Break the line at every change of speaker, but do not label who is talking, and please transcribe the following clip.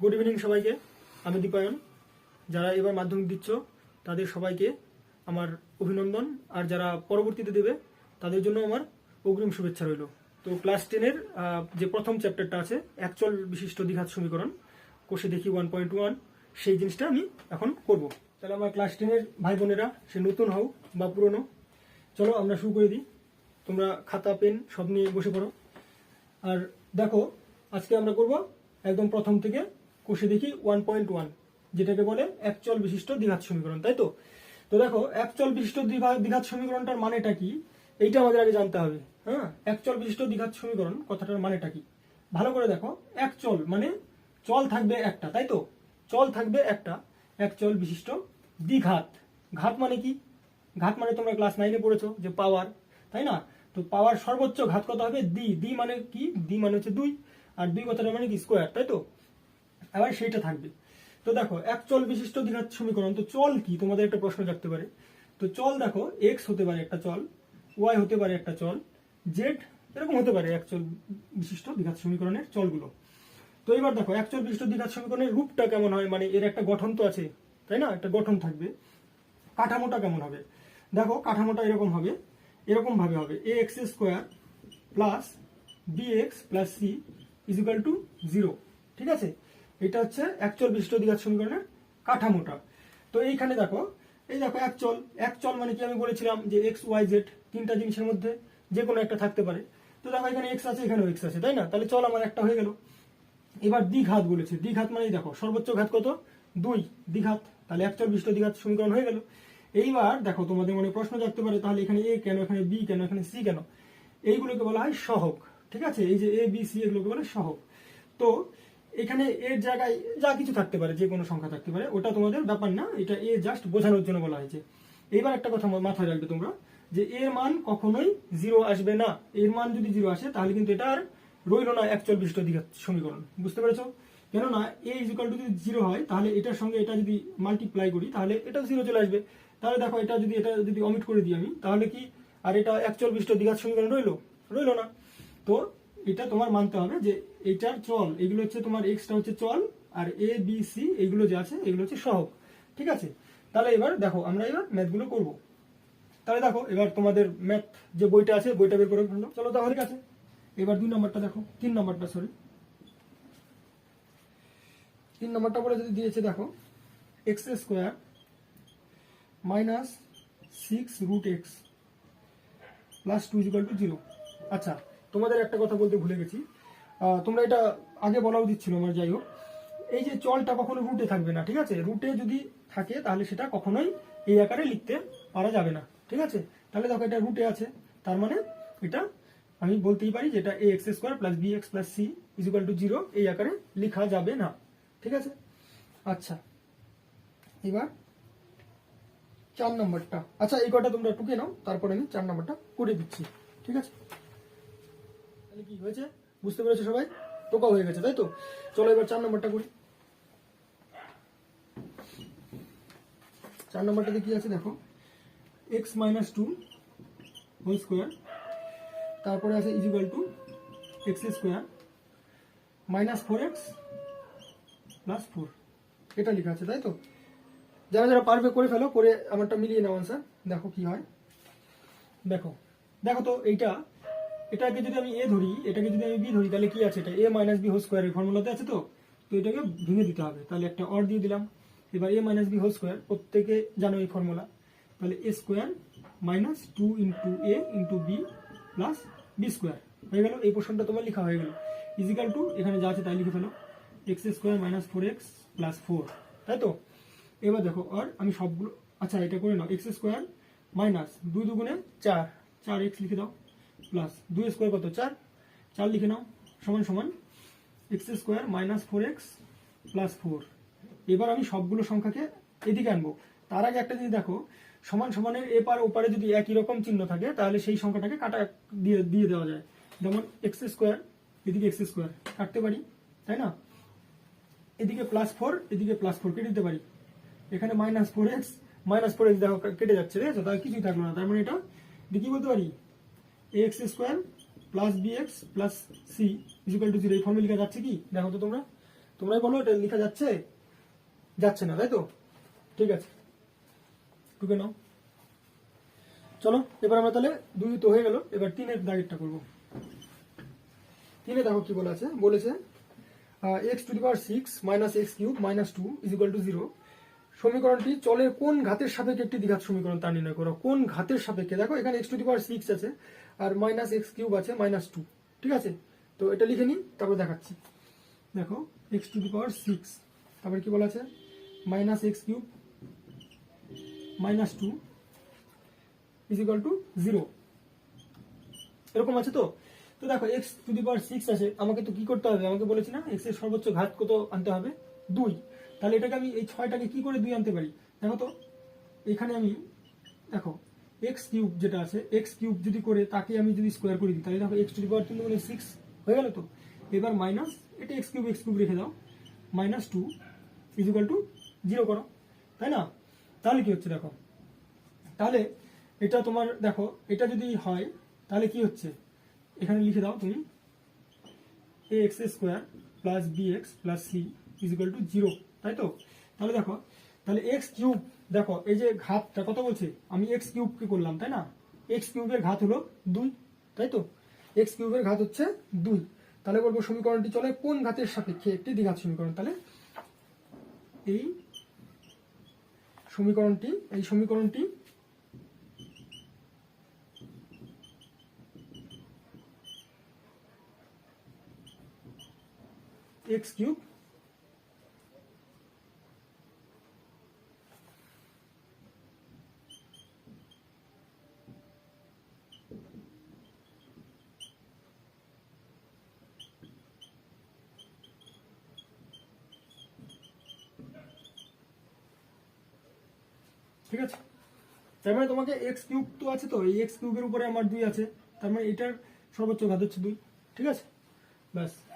Good evening সবাইকে। আমি দীপায়ন। যারা এবার মাধ্যমিক দিচ্ছ, তাদের সবাইকে আমার অভিনন্দন। আর যারা পরবর্তীতে দেবে, তাদের জন্য আমার অগ্রিম শুভেচ্ছা রইল। তো ক্লাস টেনের যে প্রথম চ্যাপ্টারটা আছে অ্যাকচুয়াল বিশিষ্ট দ্বিঘাত সমীকরণ, কোষে দেখি ওয়ান পয়েন্ট ওয়ান সেই জিনিসটা আমি এখন করব। তাহলে আমার ক্লাস টেনের ভাই বোনেরা, সে নতুন হও বা পুরনো, চলো আমরা শুরু করে দিই। তোমরা খাতা, পেন সব নিয়ে বসে পড়ো। আর দেখো, আজকে আমরা করব একদম প্রথম থেকে কষে দেখি ওয়ান পয়েন্ট ওয়ান যেটাকে বলে একচল বিশিষ্ট দ্বিঘাত সমীকরণ, তাই তো? তো দেখো একচল বিশিষ্ট দ্বিঘা- দ্বিঘাত সমীকরণটার মানেটা কি? এইটা আমাদের আগে জানতে হবে হ্যাঁ? একচল বিশিষ্ট দ্বিঘাত সমীকরণ কথাটার মানেটা কি? ভালো করে দেখো একচল মানে চল থাকবে একটা, তাই তো? চল থাকবে একটা একচল বিশিষ্ট দ্বিঘাত। ঘাত মানে কি? ঘাত মানে তোমরা ক্লাস নাইনে পড়েছো, যে পাওয়ার তাই না? তো পাওয়ার সর্বোচ্চ ঘাত কত হবে? দি দি মানে কি? দি মানে হচ্ছে দুই, আর দুই কথাটা মানে কি? স্কোয়ার তাই তো? এবার সেইটা থাকবে। তো দেখো, এক চল বিশিষ্ট দ্বিঘাত সমীকরণ, তো চল কি? তোমাদের একটা প্রশ্ন থাকতে পারে। তো চল দেখো এক্স হতে পারে একটা চল ওয়াই হতে পারে একটা চল জেড এরকম হতে পারে এক চল বিশিষ্ট দ্বিঘাত সমীকরণের চলগুলো। তো এবার দেখো, এক চল বিশিষ্ট দ্বিঘাত সমীকরণের রূপটা কেমন হয়? মানে এর একটা গঠন তো আছে, তাই না? একটা গঠন থাকবে। কাঠামোটা কেমন হবে? দেখো, কাঠামোটা এরকম হবে, এরকম ভাবে হবে। A x square plus b x plus c equal to zero ঠিক আছে? এটা হচ্ছে একচল বিশিষ্ট দ্বিঘাত সমীকরণের কাঠামোটা। তো এইখানে দেখো, এই দেখো একচল। একচল মানে কি আমি বলেছিলাম যে এক্স ওয়াই জেড তিনটা জিনিসের মধ্যে যে কোনো একটা থাকতে পারে। তো দেখো এখানে এক্স আছে, এখানেও এক্স আছে, তাই না? তাহলে চল আমার একটা হয়ে গেল। এবার দ্বিঘাত বলেছে। দ্বিঘাত মানে দেখো, সর্বোচ্চ ঘাত কত? দুই। দ্বিঘাত। তাহলে একচল বিশিষ্ট দ্বিঘাত সমীকরণ হয়ে গেল। এইবার দেখো, তোমাদের মনে প্রশ্ন জাগতে পারে, তাহলে এখানে এ কেন, এখানে বি কেন, এখানে সি কেন? এইগুলোকে বলা হয় সহগ ঠিক আছে? এই যে এ বি সি এগুলোকে বলে সহগ তো এখানে এর জায়গায় যা কিছু থাকতে পারে, যে কোনো সংখ্যা থাকতে পারে, ওটা তোমাদের ব্যাপার না, এটা এ জাস্ট বোঝানোর জন্য বলা হয়েছে। এইবার একটা কথা মাথায় রাখবে তোমরা, যে এর মান কখনোই জিরো আসবে না। এর মান যদি জিরো আসে, তাহলে কিন্তু এটা আর রইল না একচল বিশিষ্ট দ্বিঘাত সমীকরণ। বুঝতে পেরেছ? কেননা এ ইজিক্যাল টু যদি জিরো হয়, তাহলে এটার সঙ্গে এটা যদি মাল্টিপ্লাই করি, তাহলে এটা জিরো চলে আসবে। তাহলে দেখো, এটা যদি এটা যদি অমিট করে দিই আমি, তাহলে কি আর এটা একচল বিশিষ্ট দ্বিঘাত সমীকরণ রইল? রইল না। তো এটা তোমার মানতে হবে যে এটার চল, এগুলো হচ্ছে তোমার এক্সটা হচ্ছে চল, আর এ বি সি এগুলো যে আছে, এগুলো হচ্ছে সহগ। ঠিক আছে? তাহলে এবার দেখো, আমরা এবার ম্যাথগুলো করব। তাহলে দেখো, এবার তোমাদের ম্যাথ যে বইটা আছে, বইটা বের করে ফেলল। চলো তাহলে ঠিক আছে? এবার দুই নম্বরটা দেখো, তিন নম্বরটা সরি তিন নম্বরটা বলে যদি দিয়েছে, দেখো x square minus six root x plus two equal to zero আচ্ছা তোমাদের একটা কথা বলতে ভুলে গেছি। তোমরা এটা আগে বলা উচিত ছিল আমার যাই হোক এই যে চলটা কখনো রুটে থাকবে না, ঠিক আছে? রুটে যদি থাকে, তাহলে সেটা কখনোই এই আকারে লিখতে পারা যাবে না, ঠিক আছে? তাহলে দেখো এটা রুটে আছে। তার মানে এটা আমি বলতেই পারি যেটা a x square plus b x plus c equal to zero এই আকারে লেখা যাবে না, ঠিক আছে? আচ্ছা এবার চার নম্বরটা। আচ্ছা এই কটা তোমরা টুকে নাও, তারপরে আমি চার নম্বরটা করে দিচ্ছি, ঠিক আছে? তাহলে কি হয়েছে? বুঝতে পেরেছ সবাই? টোকা হয়ে গেছে তাই তো চলো এবার চার নম্বরটা করি। চার নম্বরটাতে কি আছে দেখো? X minus two whole square তারপরে আছে equal to x square minus four x plus four এটা লেখা আছে তাই তো যারা যারা পারবে করে ফেলো, করে আমারটা মিলিয়ে নাও আনসার দেখো কি হয়। দেখো। দেখো তো, এইটা এটাকে যদি আমি এ ধরি, এটাকে যদি আমি বি ধরি, তাহলে কি আছে? এটা এ মাইনাস বি হোল স্কোয়ারের ফর্মুলাতে আছে তো? তো এটাকে ভেঙে দিতে হবে। তাহলে একটা অর দিয়ে দিলাম। এবার a minus b whole square প্রত্যেকে জানো এই ফর্মুলা তাহলে a square minus two into a into b plus b square হয়ে গেল? এই পোর্শনটা তোমার লেখা হয়ে গেল। ইজিক্যাল টু এখানে যা আছে তাই লিখে ফেলো। X square minus four x plus four তাই তো? এবার দেখো আর আমি সবগুলো আচ্ছা এটা করে নাও। এক্স স্কোয়ার মাইনাস দুই দুগুণে চার। চার এক্স লিখে দাও। প্লাস দুই স্কোয়ার কত? চার। চার লিখে নাও। সমান সমান। X square minus four x plus four এবার আমি সবগুলো সংখ্যাকে এদিকে আনব। তার আগে একটা যদি দেখো। সমান, সমানের এপার ওপারে যদি একই রকম চিহ্ন থাকে, তাহলে সেই সংখ্যাটাকে কাটা দিয়ে দিয়ে দেওয়া যায়। যেমন এক্স স্কোয়ার এদিকে এক্স স্কোয়ার কাটতে পারি, তাই না? এদিকে প্লাস ফোর এদিকে প্লাস ফোর কেটে দিতে পারি। এখানে minus four x minus four x দেখো, কেটে যাচ্ছে আছে তাহলে কিছুই থাকল না। তার মানে এটা কি বলতে পারি? A x square plus b x plus c equal to zero এই ফর্মে লেখা যাচ্ছে কি? দেখো তো তোমরা। তোমরাই বলো, এটা লেখা যাচ্ছে? যাচ্ছে না, তাই তো? ঠিক আছে। ঢুকে নাও। চলো, এবার আমরা তাহলে দুই তো হয়ে গেল। এবার তিনের দাগেরটা করব। তিনে দেখো কি বলা আছে বলেছে x to the power six minus x cube minus two is to zero সমীকরণটি চলে কোন ঘাতের সাপেক্ষে একটি দ্বিঘাত সমীকরণ তা নির্ণয় করো। কোন ঘাতের সাপেক্ষে? দেখো, এখানে x to the power six আছে, আর মাইনাস এক্স কিউব আছে মাইনাস টু ঠিক আছে? তো এটা লিখে নিই, তারপর দেখাচ্ছি। দেখো x to the power six তারপরে কি বলা আছে? Minus x cube minus two is equal to zero এরকম আছে তো? তো দেখো x to the power six আছে, আমাকে তো কি করতে হবে? আমাকে বলেছি না এক্সের সর্বোচ্চ ঘাত কত আনতে হবে? দুই। তাহলে এটাকে আমি এই ছয়টাকে কি করে দুই আনতে পারি? দেখো তো, এখানে আমি, দেখো এক্স কিউব যেটা আছে এক্স কিউব যদি করে তাকে আমি যদি স্কোয়ার করে দিই, তাহলে দেখো এক্স টু পাওয়ার তিন মানে সিক্স হয়ে গেল তো? এবার মাইনাস এটা এক্স কিউব এক্স কিউব রেখে দাও। Minus two is equal to zero করো, তাই না? তাহলে কি হচ্ছে দেখো? তাহলে এটা তোমার, দেখো, এটা যদি হয়, তাহলে কি হচ্ছে? এখানে লিখে দাও তুমি a x square plus b x plus c is equal to zero তাই তো? তাহলে দেখো, তাহলে এক্স কিউব দেখো, এই যে ঘাতটা কত বলছে? আমি এক্স কিউবকে করলাম, তাই না? এক্স কিউবের ঘাত হলো দুই, তাই তো? এক্স কিউবের ঘাত হচ্ছে দুই। তাহলে বলব সমীকরণটি চলে কোন ঘাতের সাপেক্ষে একটি দ্বিঘাত সমীকরণ? তাহলে এই সমীকরণটি এই সমীকরণটি এক্স কিউব ঠিক আছে? তার মানে তোমাকে এক্স কিউব তো আছে তো, এই এক্স কিউবের উপরে আমার দুই আছে। তার মানে এটার সর্বোচ্চ ঘাত হচ্ছে দুই। ঠিক আছে? ব্যাস।